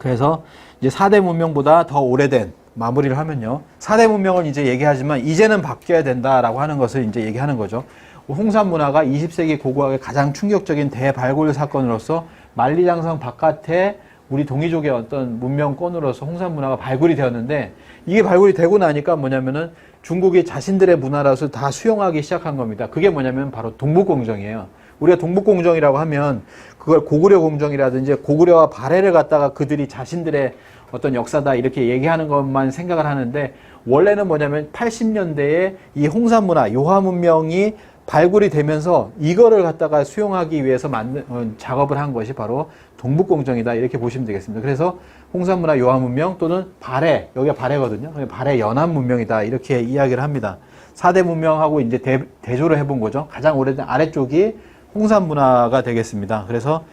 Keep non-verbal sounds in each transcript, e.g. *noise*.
그래서 이제 4대 문명보다 더 오래된 마무리를 하면요. 4대 문명을 이제 얘기하지만 이제는 바뀌어야 된다라고 하는 것을 이제 얘기하는 거죠. 홍산 문화가 20세기 고고학의 가장 충격적인 대발굴 사건으로서 만리장성 바깥에 우리 동이족의 어떤 문명권으로서 홍산 문화가 발굴이 되었는데 이게 발굴이 되고 나니까 뭐냐면은 중국이 자신들의 문화라서 다 수용하기 시작한 겁니다. 그게 뭐냐면 바로 동북공정이에요. 우리가 동북공정이라고 하면 그걸 고구려 공정이라든지 고구려와 발해를 갖다가 그들이 자신들의 어떤 역사다 이렇게 얘기하는 것만 생각을 하는데 원래는 뭐냐면 80년대에 이 홍산 문화, 요하 문명이 발굴이 되면서 이거를 갖다가 수용하기 위해서 만든 어, 작업을 한 것이 바로 동북공정이다 이렇게 보시면 되겠습니다. 그래서 홍산 문화, 요하 문명 또는 발해 여기가 발해거든요. 발해 연안 문명이다 이렇게 이야기를 합니다. 4대 문명하고 이제 대, 대조를 해본 거죠. 가장 오래된 아래쪽이 홍산 문화가 되겠습니다. 그래서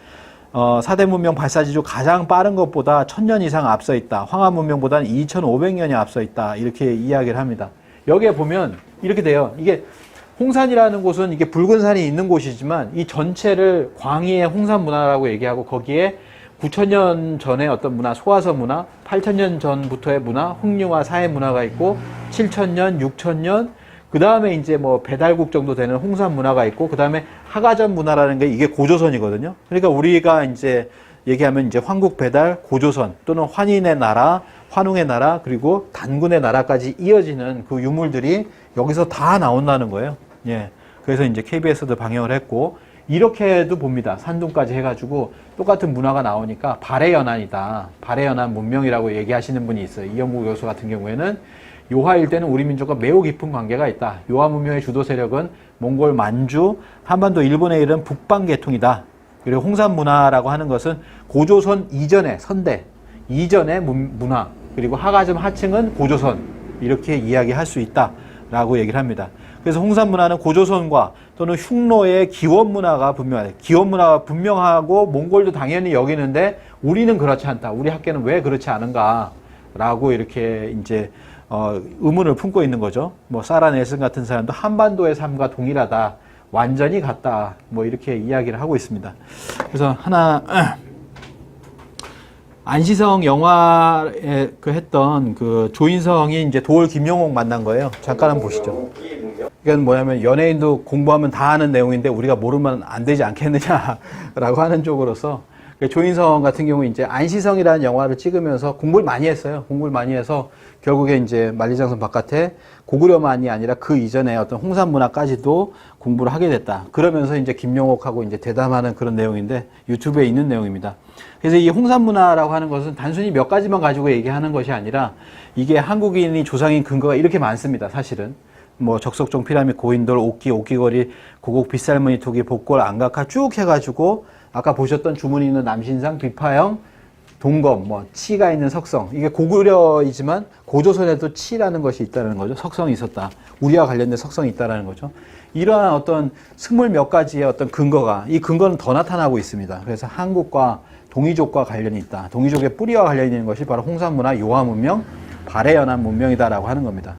어, 4대 문명 발사지조 가장 빠른 것보다 1000년 이상 앞서 있다. 황하 문명보다는 2500년이 앞서 있다. 이렇게 이야기를 합니다. 여기에 보면 이렇게 돼요. 이게 홍산이라는 곳은 이게 붉은 산이 있는 곳이지만 이 전체를 광희의 홍산 문화라고 얘기하고 거기에 9천년 전의 어떤 문화, 소화서 문화, 8천년 전부터의 문화, 흥룡화 사회 문화가 있고 7천년, 6천년, 그 다음에 이제 뭐 배달국 정도 되는 홍산 문화가 있고 그 다음에 하가전 문화라는 게 이게 고조선이거든요. 그러니까 우리가 이제 얘기하면 이제 황국 배달, 고조선 또는 환인의 나라, 환웅의 나라 그리고 단군의 나라까지 이어지는 그 유물들이 여기서 다 나온다는 거예요. 예. 그래서 이제 KBS도 방영을 했고 이렇게도 봅니다. 산둥까지 해가지고 똑같은 문화가 나오니까 발해연안이다. 발해연안 문명이라고 얘기하시는 분이 있어요. 이영국 교수 같은 경우에는 요하일 때는 우리 민족과 매우 깊은 관계가 있다. 요하 문명의 주도 세력은 몽골 만주, 한반도 일본에 이른 북방 계통이다. 그리고 홍산 문화라고 하는 것은 고조선 이전의 선대, 이전의 문- 문화, 그리고 하가점 하층은 고조선 이렇게 이야기할 수 있다라고 얘기를 합니다. 그래서 홍산 문화는 고조선과 또는 흉노의 기원 문화가 분명하다. 기원 문화가 분명하고 몽골도 당연히 여기는데 우리는 그렇지 않다. 우리 학계는 왜 그렇지 않은가라고 이렇게 이제 어, 의문을 품고 있는 거죠. 뭐 사라 넬슨 같은 사람도 한반도의 삶과 동일하다. 완전히 같다. 뭐 이렇게 이야기를 하고 있습니다. 그래서 하나 *clears throat* 안시성 영화에 그 했던 그 조인성이 이제 도올 김용옥 만난 거예요. 잠깐 한번 보시죠. 이건 뭐냐면 연예인도 공부하면 다 아는 내용인데 우리가 모르면 안 되지 않겠느냐라고 하는 쪽으로서 그 조인성 같은 경우 이제 안시성이라는 영화를 찍으면서 공부를 많이 했어요. 공부를 많이 해서 결국에 이제 만리장성 바깥에 고구려만이 아니라 그 이전에 어떤 홍산 문화까지도 공부를 하게 됐다. 그러면서 이제 김용옥하고 이제 대담하는 그런 내용인데 유튜브에 있는 내용입니다. 그래서 이 홍산 문화라고 하는 것은 단순히 몇 가지만 가지고 얘기하는 것이 아니라 이게 한국인이 조상인 근거가 이렇게 많습니다. 사실은. 뭐 적석종 피라미드 고인돌 옥기 옥기거리 고곡 빗살무늬 투기 복골 안각화 쭉 해가지고 아까 보셨던 주문이 있는 남신상 비파형 동검 뭐 치가 있는 석성. 이게 고구려이지만 고조선에도 치라는 것이 있다는 거죠. 석성이 있었다. 우리와 관련된 석성이 있다라는 거죠. 이러한 어떤 스물 몇 가지의 어떤 근거가 이 근거는 더 나타나고 있습니다. 그래서 한국과 동이족과 관련이 있다. 동이족의 뿌리와 관련이 있는 것이 바로 홍산 문화 요하 문명 발해연한 문명이다라고 하는 겁니다.